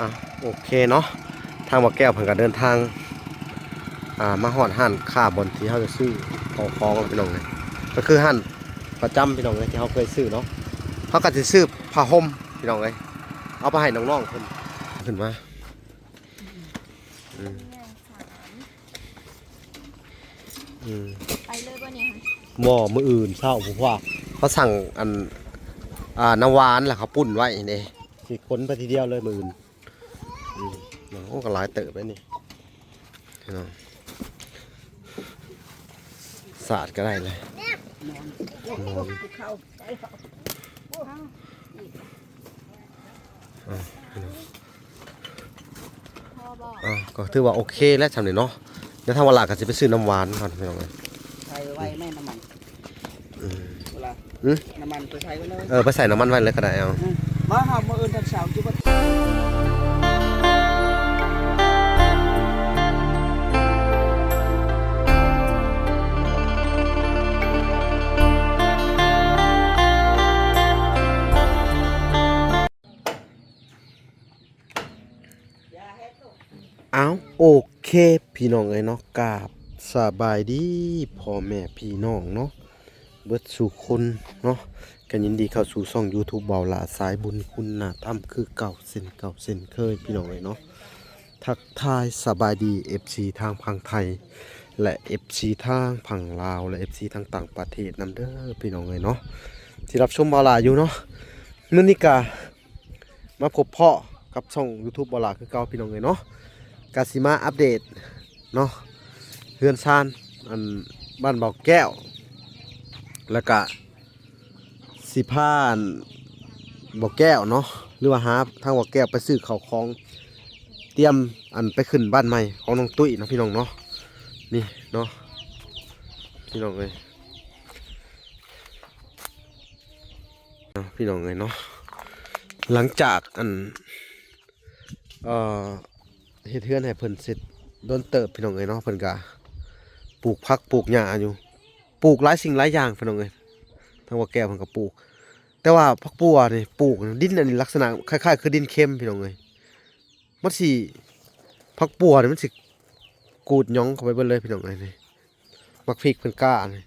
อะโอเคเนาะทางบ่อแก้วเพิ่นก็เดินทางอ่ามาฮอดห้านค้าบนที่เฮาจะซื้อของของพี่น้องเลยก็คือห้านประจำพี่น้องเลยที่เฮาเคยซื้อเนาะเฮาก็สิซื้อผ้าห่มพี่น้องเลยเอาไปให้น้องๆเพิ่นขึ้นมาอืมอืมไปเลยป่ะเนี่ยหม้อมืออื่นเช้าผมว่าเขาสั่งอันอ่าน้ำหวานแหละเขาปุ่นไว้นี่สิขนไปทีเดียวเลยมืออื่น อืมโอ้ก็หลายเติบแล้วนี่พี่น้องสาดก็ได้เลยนอนพ่อบอกอะก็ถือว่าโอเคแล้วทำเลยเนาะเดี๋ยวทางวันหลังก็จะไปซื้อน้ำหวานก่อนพี่น้องเลยใส่ไว้แม่น้ำมันอืมเวลาอืมน้ำมันไปใส่ไว้เลยเออไปใส่น้ำมันไว้เลยก็ได้เอามาหามาเอินทันเสาร์จุบ โอเค พี่น้องเอ้ยเนาะกราบสบายดีพ่อแม่พี่น้องเนาะเบิดสู่คนเนาะกันยินดีเข้าสู่ช่อง YouTube เบาหลาสายบุญคุณนาทำคือเก่าเส้นเก่าเส้นเคยพี่น้องเอ้ยเนาะทักทายสบายดี FC ทางพังไทย และ FC ทางพังลาว และ FC ทางต่างประเทศนํเด้อพี่น้องเอ้ยเนาะที่รับชมเบาหลาอยู่เนาะมื้อนี้ก็มาพบพ่อกับช่อง YouTube เบาหลาคือเก่าพี่น้องเอ้ยเนาะ กาสิมาอัปเดตเนาะเฮือนซานอันบ้านเบาแก้ว แล้วก็สิพานเบาแก้วเนาะหรือว่าหาทางเบาแก้วไปซื้อเขาวของเตรียมอันไปขึ้นบ้านใหม่ของน้องตุ้ยนะพี่น้องเนาะนี่เนาะพี่น้องเลยพี่น้องเลยเนาะหลังจากอันเอ่อ เฮ็ดเฮือนให้เพิ่นเสร็จโดนเติบพี่น้องเอ้ยเนาะเพิ่นก็ปลูกผักปลูกหญ้าอยู่ปลูกหลายสิ่งหลายอย่างพี่น้องเอ้ยทั้งว่าแก้วเพิ่นก็ปลูก แต่ว่าผักบัวนี่ปลูกดินอันนี้ลักษณะคล้ายๆคือดินเค็มพี่น้องเอ้ยมันสิผักบัวนี่มันสิกูดหย่องเข้าไปเบิดเลยพี่น้องเอ้ยนี่มักพริกเพิ่นกล้านี่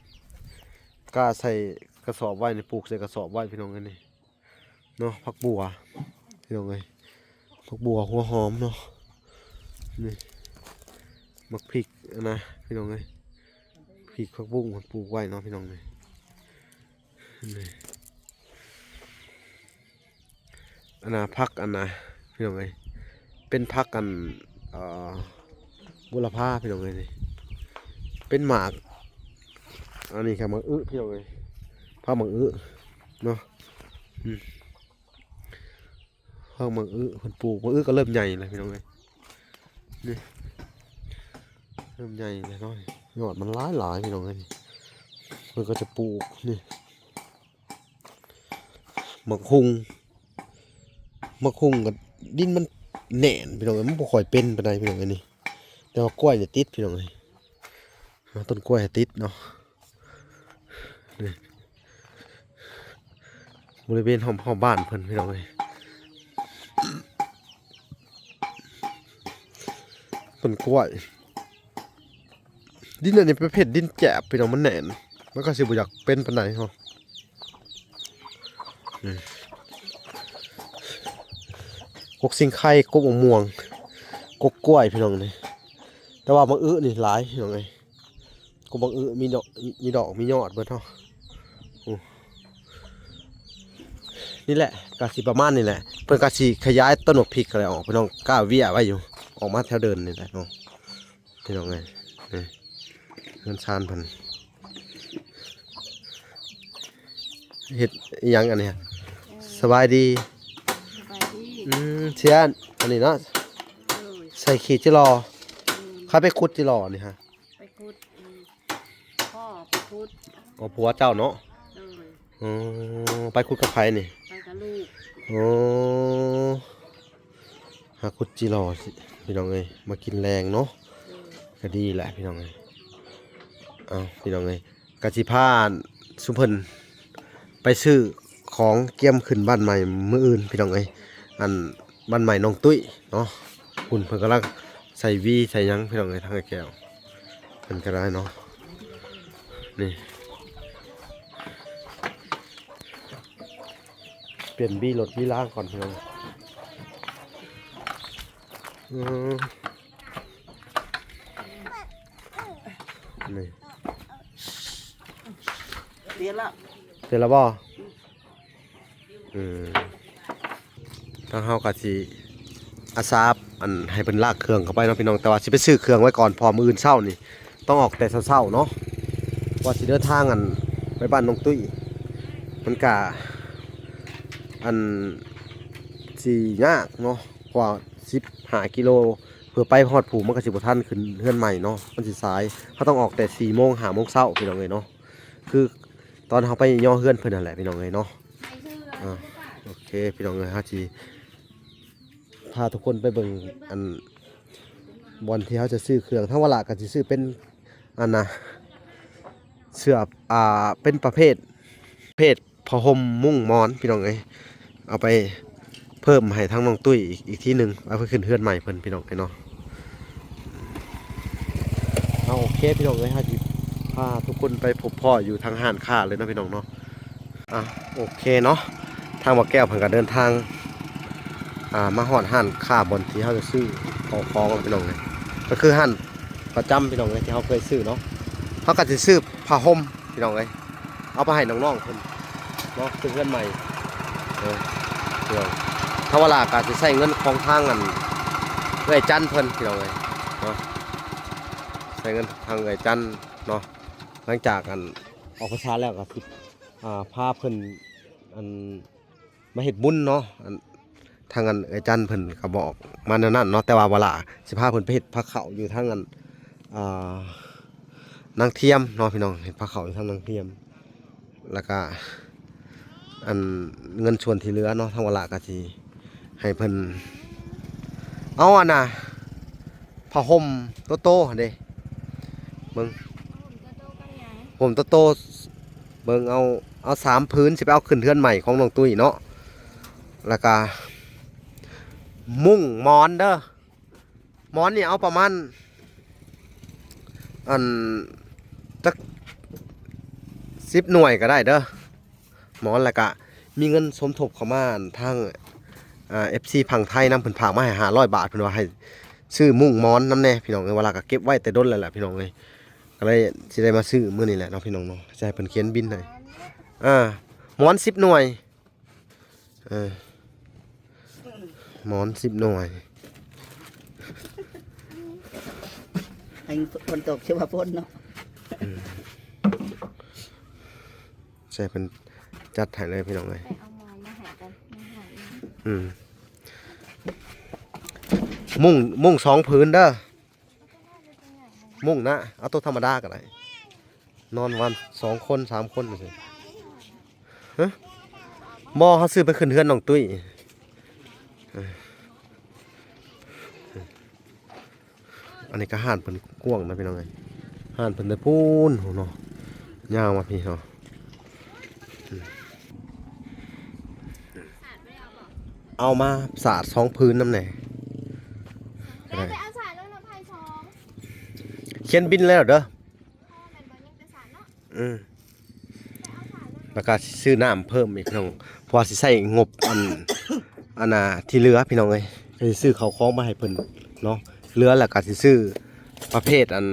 กล้าใส่กระสอบไว้นี่ปลูกใส่กระสอบไว้พี่น้องเอ้ยนี่เนาะผักบัวพี่น้องเอ้ยผักบัวหัวหอมเนาะ นี่มักพริกนะพี่น้องเลยพริกผักบุ้งมันปลูกไว้เนาะพี่น้องเลยนี่อันนะพักอันนะพี่น้องเลยเป็นพักกันบุรพาพี่น้องเลยนี่เป็นหมากอันนี้ครับมักอึพี่น้องเลยพักมักอึเนาะอืมพักมักอึคนปลูกมักอึก็เริ่มใหญ่เลยพี่น้องเลย เริ่มใหญ่เลยนาะยยอดมันหลายหลายพี่น้องเอ้ยมันก็จะปลูกนี่มะคุงมะคุงกับดินมันแหน่นพี่น้องเอ้ยมันบ่ค่อยเป็นปานใดพี่น้องเอ้ยนี่แต่ว่ากล้วยเนี่ยติดพี่น้องเอ้ยต้นกล้วยติดเนาะนี่บริเวณหองห้องบ้านเพิ่นพี่น้องเอ้ย ต้นกล้วย ดินอันนี้ประเภทดินแจบพี่น้องมันแหน่นมันก็สิบ่อยากเป็นปานใดเนาะอืมกกสิงไข่กกมะม่วงกกกล้วยพี่น้องนี่แต่ว่าบางอื้อนี่หลายพี่น้องเอ้ยกกบางอื้อมีดอกมีดอกมียอดเบิดเนานี่แหละกาสิประมาณนี่แหละเพิ่นกาสิขยายต้นหมะพริกอะไรออกพี่น้องก้าเวียไว้อยู่ ออกมาแถวเดินนี่แหละเนาะพี่น้องเอ้ยเงินชานเพันเห็ดอิหยังอันเนี้ยสบายดีสบายดีอืมเชียนอันนี้เนาะเออใส่ขีดจิรอเข้าไปขุดจิรอนี่ฮะไปคุดอืมพ่อไปคุดเอาผัวเจ้าเนาะเลยอ๋อไปขุดกับไผนี่ไปกับลูกอ๋อหาขุดจิรอสิ พี่น้องเอ้ยมากินแรงเนาะก็ดีแหละพี่น้องเอ้ยเอาพี่น้องเอ้ยกะสิพานสุเพิ่นไปซื้อของเกี่ยมขึ้นบ้านใหม่มื้ออื่นพี่น้องเอ้ยอันบ้านใหม่น้องตุ้ยเนาะคุณเพิ่นกำลังใส่วีใส่ยังพี่น้องเอ้ยทางไอ้แก้วเพิ่นก็ได้เนาะนี่เปลี่ยนบีรถบีล่างก่อนพี่น้อง นี่เรียนแล้วเสร็จแล้วบ่อืมทางเฮาก็สิอาสาบอันให้เพิ่นลากเครื่องเข้าไปเนาะพี่น้องแต่ว่าสิไปซื้อเครื่องไว้ก่อนพอมื้ออื่นเช้านี่ ต้องออกแต่เช้าๆเนาะว่าสิเดินทางอันไปบ้านน้องตุ้ยมันก็อันสิยากเนาะเพราะว่ากิโลเพื่อไปฮอดผูมันก็สิบ่ทันขึ้นเฮือนใหม่เนาะมันสิสายเขาต้องออกแต่4โมง5โมงเช้าพี่น้องเอ้ยเนาะคือตอนเขาไปย่อเฮือนเพิ่นนั่นแหละพี่น้องเอ้ยเนาะอ่าโอเคพี่น้องเอ้ยฮาสิพาทุกคนไปเบิ่งอันบอลที่เขาจะซื้อเครื่องทั้งเวลาก็สิซื้อเป็นอันนะเสื้ออ่าเป็นประเภทเภทผ้าห่มมุ้งมอนพี่น้องเอ้ยเอาไป เพิ่มให้ทั้งน้องตุ้ยอีกอีกที่หนึ่งเอาไปขึ้นเฮือนใหม่เพิ่นพี่น้องเอ้ยเนาะเอาโอเคพี่น้องเอ้ยฮาสิพาทุกคนไปพบพ่ออยู่ทางห้านค้าเลยนะพี่น้องเนาะอะโอเคเนาะทางบ่อแก้วเพิ่นก็เดินทางอ่ามาฮอดห้านค้าบนที่เฮาจะซื้อของของพี่น้องเลยก็คือห้านประจำพี่น้องเลยที่เฮาเคยซื้อเนาะเฮาก็สิซื้อผ้าห่มพี่น้องเลยเอาไปให้น้องๆเพิ่นเนาะซื้อเงินใหม่เออเดี๋ ยวถ้าเวลาก็สิใช้เงินของทางอันเอ้ยจันเพิ่นพี่น้องเลยเนาะใช้เงินทางเอ้ยจันเนาะหลังจากอันออกพรรษาแล้วก็สิอ่าพาเพิ่นอันมาเฮ็ดบุญเนาะอันทางอันเอาจารย์เพิ่นก็บอกมาแนวนั้นเนาะแต่ว่าเวลาสิพาเพิ่นไปเฮ็ดพระเขาอยู่ทางอันอ่านางเทียมเนาะพี่น้องเฮ็ดพระเขาอยู่ทางนางเทียม แล้วก็อันเงินส่วนที่เหลือเนาะทางเวลาก็สิ ให้เพิ่นเอาอันน่ะผ้าห่มโตๆเด้เบิ่งผมโตโตเบิ่งเอาเอาสามพื้นสิไปเอาขึ้นเทือนใหม่ของน้องตุ้ยเนาะแล้วก็มุ่งมอนเด้อมอนนี่เอาประมาณอันจักสิบหน่วยก็ได้เด้อหมอนแล้วก็มีเงินสมทบเข้ามาทาง เอฟซีพังไทยนำเพิ่นฝากมาให้ห้าร้อยบาทเพิ่นว่าให้ซื้อมุ่งหมอนน้ำแน่พี่น้องเอ้ยเวลาก็เก็บไว้แต่ด้นแล้วแหละพี่น้องเอ้ยก็เลยสิได้มาซื้อมื้อนี้แหละเนาะพี่น้องเนาะจะให้เพิ่นเขียนบินให้อ่าหมอน10หน่วยเออหมอน10หน่วยให้ฝนตกชื่อว่าฝนเนาะใช่เพิ่นจัดให้เลยพี่น้องเอ้ย อืมมุ่งมุ่งสองพื้นเด้อมุ่งนะเอาตัวธรรมดาก็ได้นอนวันสองคนสามคนจังซี่ฮะบ่เขาซื้อไปขึ้นเฮือนน้องตุ้ยอันนี้ก็ห่านเพิ่นกว้างนะพี่น้องเอ้ยห่านเพิ่นได้พูนโหเนาะยาวมาพี่เนาะอืม เอามาสาดสองพื้นน้ำแหน่ก็แม่ได้ไปเอาสารแล้วนะไพ่ชองเขียนบินแล้วเด้อพ่อแม่นบ่ยังไปสารเนาะอืมแล้วก็ซื้อน้ำเพิ่มอีกพี่น้องเพราะว่าสิใส่งบอันอันน่ะที่เหลือพี่น้องเอ้ยก็สิซื้อเขาวของมาให้เพิ่นเนาะเหลือแล้วก็สิซื้อประเภทอัน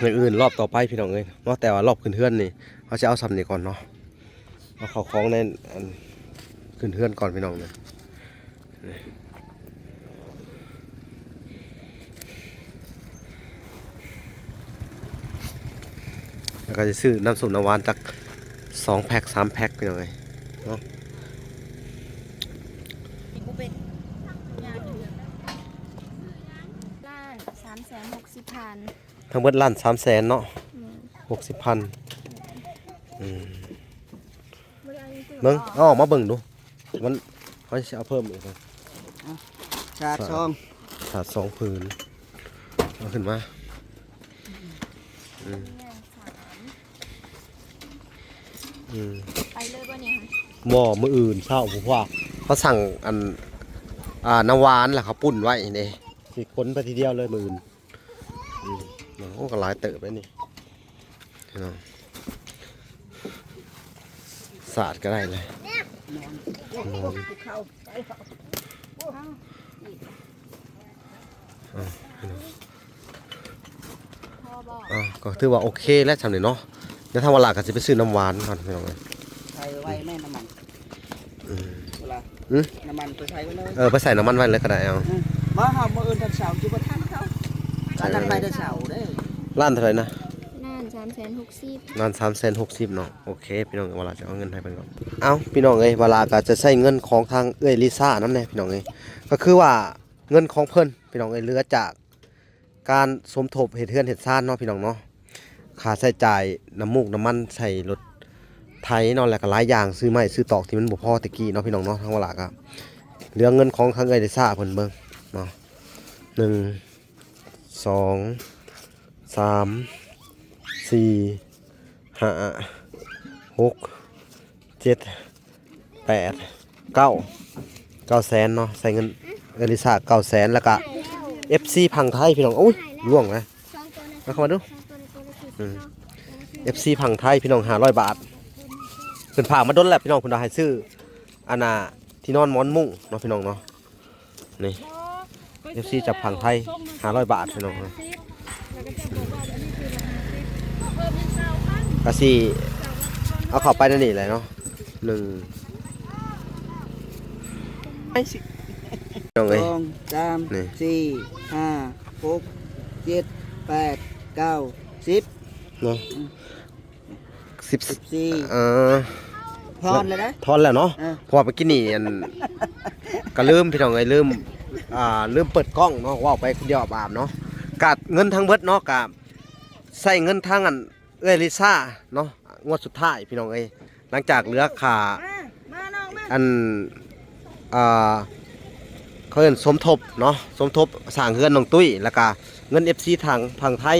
อย่างอื่นรอบต่อไปพี่น้องเอ้ยเนาะแต่ว่ารอบขึ้นเฮือนนี่เขาจะเอาซ้ำนี่ก่อนเนาะเอาเขาวของในอัน ขึ้นเฮือนก่อนพี่น้องเนี่ยแล้วก็จะซื้อน้ำส้มน้ำหวานจากสองแพ็คสามแพ็คพี่น้องเอ้ยล้านสามแสนหกสิบพันทั้งเบิดล้านสามแสนเนาะอืมหกสิบพันอืมบ่ได้เอายังซื้อเบิ่งบ่เอาออกมาเบิ่งดู มันเขาจะเอาเพิ่มอีกครับชาติซองขาดสองผืนเอาขึ้นมาเนี่ยสามอืมไปเลยบ่เนี่ยค่ะหม้อมืออื่นเช่าผมว่าเขาสั่งอันอ่าน้ำหวานแล้วเขาปุ่นไว้นี่สิคนไปทีเดียวเลยมืออื่นอืมโอ้ก็หลายเติบแล้วนี่พี่น้องสาดก็ได้เลยน อนเข้าไปเข้าพ่อบอกอ่าก็ถือว่าโอเคแล้วสำเร็จเนาะเดี๋ยวถ้าวันหลังก็จะไปซื้อน้ำหวานก่อนพี่น้องเลยใส่ไว้แม่น้ำมันอืมเวลาอืมน้ำมันไปใส่ไว้เลยเออไปใส่น้ำมันไว้เลยก็ได้เอามาหามื้ออื่นทันเสาร์จุบทันเขาอันนั้นไปทันเสาร์เด้ล้านเท่าไหร่นะน่านสามแสนหกสิบล้านสามแสนหกสิบเนาะโอเคพี่น้องเวลาจะเอาเงินให้เพิ่นก่อนเอาพี่น้องเอ้ยเวลาก็จะใช้เงินของทางเอ้ยลิซ่านั่นแหละพี่น้องเอ้ยก็คือว่าเงินของเพิ่นพี่น้องเอ้ยเหลือจากการสมทบเหตุเทือนเหตุซ่านเนาะพี่น้องเนาะค่าใช้จ่ายน้ำมูกน้ำมันใส่รถไถเนาะแล้วก็หลายอย่างซื้อไม้ซื้อตอกที่มันบ่พอตะกี้เนาะพี่น้องเนาะทางเวลาก็เหลือเงินของทางเอ้ยลิซ่าเพิ่นเบิ่งเนาะหนึ่งสองสาม สี่ห้าหกเจ็ดแปดเก้าเก้าแสนเนาะใส่เงินเอลิซาเก้าแสนแล้วก็ FC พังไทยพี่น้องโอ้ยล่วงนะมาเข้ามาดูสองตัวในตัวละสี่อืสิบมเนาะ FC พังไทยพี่น้อง500บาทเพิ่นฝามาดนแหละพี่น้องเพิ่นเอาให้ซื้ออันน่ะที่นอนมอนมุ้งเนาะพี่น้องเนาะนี่ FC จับพังไทย500บาทพี่น้องเนาะแล้วก็จะบอกว่น้อร ก้าพันก็สิเอาเข้าไปนั่นนี่แหละเนาะหนึ่งไอ้สิพี่น้องสเอ้ย องสามนี่ สี่ห้าหกเจ็ดแปดเก้าสิบเนาะสิบสิบสี่เออพอนเลยนะ ทอนแล้วเนาะเออ เพอไปกินนี่อันก็ลืมพี่น้องเอ้ยลืมอ่าลืมเปิดกล้องเนาะว่าไปคนเดียวบาปเนาะกาดเงินทั้งเบิดเนาะกา ใส่เงินทางอันเอ้ยลิซ่าเนาะงวดสุดท้ายพี่น้องเอ้ยหลังจากเหลือค่ามามาน้องมาอันอ่าเขาเรียกสมทบเนาะสมทบสร้างเฮือนน้องตุ้ยแล้วก็เงิน FC ทางทางไทย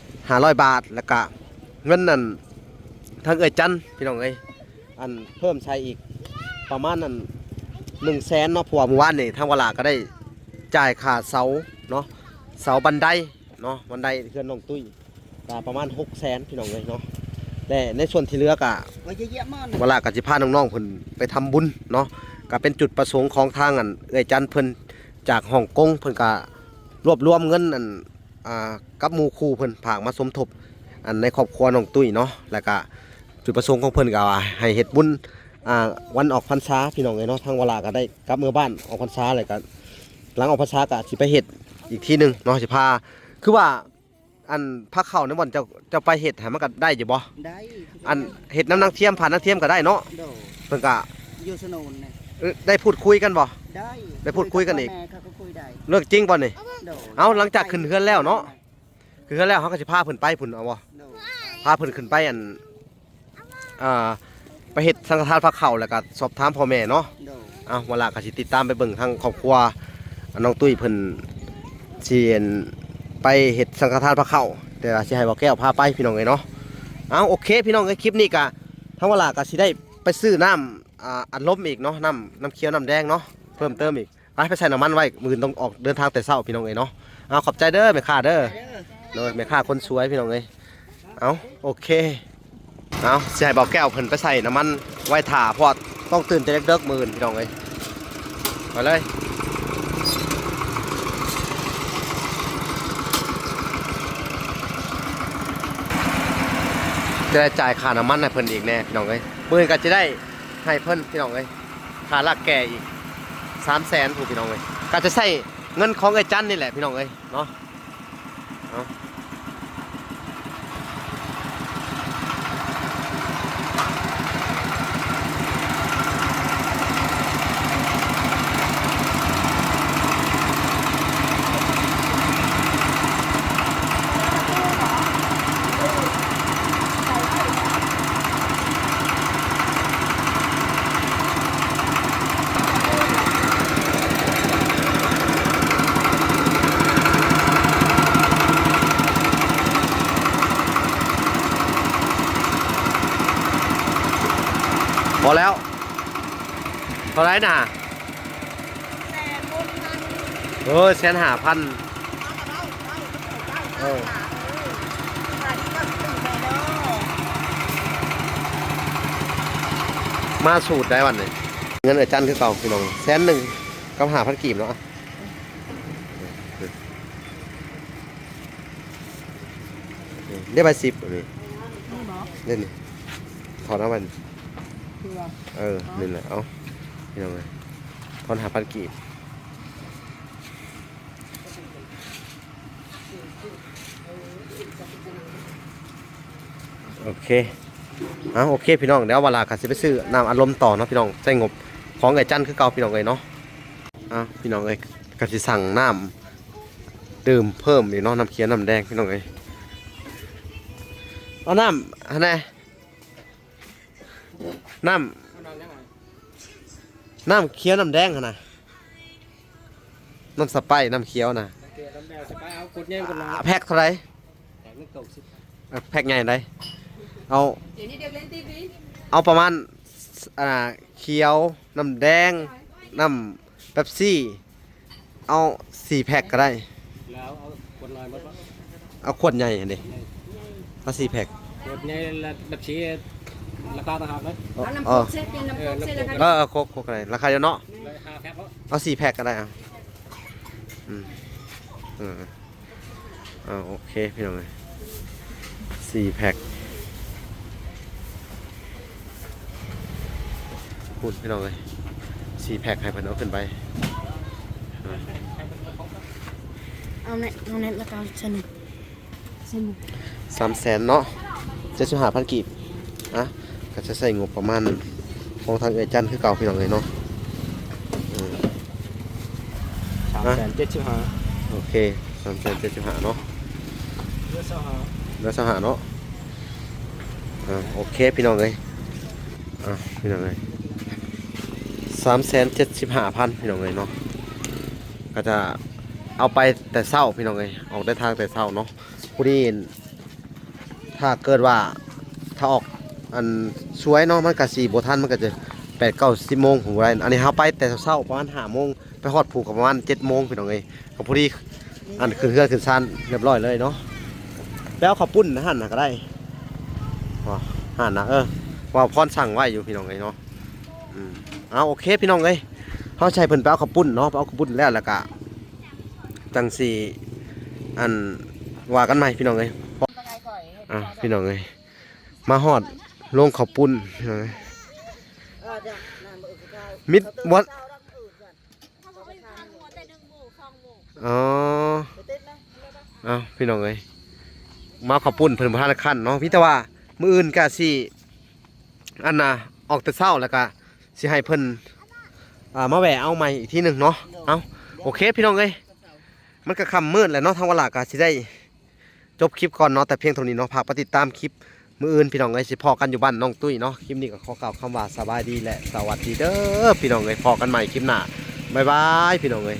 500บาทแล้วก็เงินนั่นทางเอ้ยจันพี่น้องเอ้ยอันเพิ่มใช้อีกประมาณนั้น1แสนเนาะเพราะว่าเมื่อวานนี่ทางเวลาก็ได้จ่ายค่าเสาเนาะเสาบันไดเนาะบันไดเฮือนน้องตุ้ย ก็ประมาณ6แสนพี่น้องเอ้ยเนาะและในส่วนที่เหลือก็ไว้เยอะๆมอนเวลากับสิพาน้องๆเพิ่นไปทำบุญเนาะก็เป็นจุดประสงค์ของทางอันเอ้ยจันเพิ่นจากฮ่องกงเพิ่นก็รวบรวมเงินอันอ่ากับหมู่คู่เพิ่นผากมาสมทบอันในครอบครัวน้องตุ้ยเนาะแล้วก็จุดประสงค์ของเพิ่นก็ว่าให้เฮ็ดบุญอ่าวันออกพรรษาพี่น้องเอ้ยเนาะทางเวลาก็ได้กลับเมื่อบ้านออกพรรษาเลยก็หลังออกพรรษาก็สิไปเฮ็ดอีกทีหนึงเนาะสิพาคือว่า อันพาเข้าในบ่อนเจ้าเจ้าไปเฮ็ดให้มันก็ได้อยู่บ่ได้อันเฮ็ดน้ำนางเทียมผ่านนางเทียมก็ได้เนาะโดเพิ่นก็อยู่สนุนเนี่ยเอ้ยได้พูดคุยกันบ่ ได้ได้พูดคุยกันอีก แม่เขาก็คุยได้เรื่องจริงบ่นี่ โดเอาหลังจากขึ้นเฮือนแล้วเนาะ คือแล้วเขาก็สิพาเพิ่นไปพุ่นเอาบ่โดพาเพิ่นขึ้นไปอันอ่าไปเฮ็ดสังฆทานพระเข้าแล้วก็สอบถามพ่อแม่เนาะ โดเอาเวลาก็สิติดตามไปเบิ่งทางครอบครัวน้องตุ้ยเพิ่นสิเห็น ไปเฮ็ดสังฆทานพระเข้าแต่ว่าสิให้บ่แก้วพาไปพี่น้องเอ้ยเนาะเอาโอเค พี่น้องเอ้คลิปนี้ก็ทั้งเวลาก็สิได้ไปซื้อน้ำอ่าอัดลมอีกเนาะน้ำน้ำเขียวน้ำแดงเนาะเพิ่มเติมอีกไปไปใส่น้ำมันไว้มืออนต้องออกเดินทางแต่เช้าพี่น้องเอ้ยเนาะเอาขอบใจเด้อแม่ค้าเด้อเด้อเลยแม่ค้าคนสวยพี่น้องเอ้ยเอาโอเคเอาสิใส่เบาแก้วเพิ่นไปใส่น้ำมันไว้ถ่าพราะต้องตื่นแต่เด็กๆมื้ออนพี่น้องเอ้ยไปเลย จะได้จ่ายค่าน้ำมันให้เพิ่นอีกแน่พี่น้องเอ้ยมือก็จะได้ให้เพิ่นพี่น้องเอ้ยค่าลักแก่อีกสามแสนถูกพี่น้องเอ้ยก็จะใส่เงินของไอ้จันนี่แหละพี่น้องเอ้ยเนาะเนาะ ไหรน่ะแสนหเออแสนหาพันเออมาสูตรได้วันไหนเงินเออจันคือเก่าพี่น้องแสนหนึ่งกับหาพันกีบเนาะเรียกไปสิบอันนี้นี่บอกเล่นนี่ถอนเอามันคือว่าเออนี่แหละเอา พี่น้องเลยถอนหาพันกีบโอเคเอาโอเคพี่น้องเดี๋ยวเวลาขัดสิไปซื้อน้ำอารมณ์ต่อเนาะพี่น้องใส่งบของไก่จันคือเก่าพี่น้องเลยเนาะอะพี่น้องเลยกัสิสั่งน้ำดื่มเพิ่มอีกเนาะน้ำเขียวน้ำแดงพี่น้องเลยเอาน้ำอันไหนน้ำ น้ำเขียวน้ำแดงหั่นนะน้ำสไปร์น้ำเขียวนะเกน้ำแดงสไปเอากดแย่งกันลงอ่าแพ็คเท่าไหรแต่ไม่ตกสิอะแพ็คใหญ่ได้เอาเดี๋ยวนี้เด็กเล่นทีวีเอาประมาณอ่าเขียว น้ำแดง น้ำเป๊ปซี่ เอาสี่แพ็คก็ได้ แล้วเอากดลอยมัดวะเอาขวดใหญ่เด็เอาสี่แพ็คกดใหญ่แบบชี้ ราคาต่างหากเลยเอาเอาน้ำเอโคอกเซ็ตเป็นน้ำโคกเซ็ตแล้วกันเออเออโคกโคกอะไรราคาเดียวเนาะราคาแพ็ควะเอาสี่แพ็คก็ได้อะอืมเออเอาโอเคพี่น้องเลยสี่แพ็คพูดพี่น้องเลยสี่แพ็คให้เพิ่นเอาขึ้นไปเอาในเอาในราคาสนุกสนุกสามแสนเนาะเจ็ดสิบห้าพันกีบอะ ก็จะใส่งบประมาณของทางเอจันคือเก่าพี่น้องเลยเนาะอืมสามแสนเจ็ดสิบห้าโอเคสามแสนเจ็ดสิบห้าเนาะเลือดสหาแล้วสหาเนาะอ่าโอเคพี่น้องเลยอะพี่น้องเลยสามแสนเจ็ดสิบห้าพันพี่น้องเลยเนาะก็จะเอาไปแต่เศร้าพี่น้องเลยออกได้ทางแต่เศร้าเนาะผู้ที่ถ้าเกิดว่าถ้าออก อันสวยเนาะมันก็สี่โบทันมันก็จะแปดเก้าสิบโมงผมว่าอันนี้เขาไปแต่เศร้าประมาณห้าโมงไปฮอดผูกกับประมาณเจ็ดโมงพี่น้องเลยกับผู้ที่อันขึ้นเครื่องขึ้นซานเรียบร้อยเลยเนาะแล้วข้าวปุ้นนะหั่นนะก็ได้ว่าหั่นนะเออว่าพรสั่งไว้อยู่พี่น้องเลยเนาะอืมเอาโอเคพี่น้องเลยเขาใช้เพิ่นไปเอาข้าวปุ้นเนาะไปเอาข้าวปุ้นแล้วแล้วก็จังสีอันว่ากันใหม่พี่น้องเลยอะพี่น้องเลยมาฮอด ลงข้าวปุ้นพี่น้องเลยมิดวัดอ๋อเอาพี่น้องเลยมาขอบปุ่นเพิ่นพระขั้นเนาะพี่แต่ว่ามืออื่นก็สิอันน่ะออกแต่เช้าแล้วก็สิให้เพิ่นอ่ามาแหวเอาใหม่อีกทีหนึ่งเนาะเอาโอเคพี่น้องเอ้ยมันก็คำมืดแล้วเนาะทางเวลาก็สิได้จบคลิปก่อนเนาะแต่เพียงเท่านี้เนาะฝากไปติดตามคลิป มื่ออื่นพี่น้องเอ้ยสิพอกันอยู่บ้านน้องตุ้ยเนาะคลิปนี้ก็ขอกล่าวคำว่าสบายดีและสวัสดีเด้อพี่น้องเอ้ยพอกันใหม่คลิปหน้าบ๊ายบายพี่น้องเอ้ย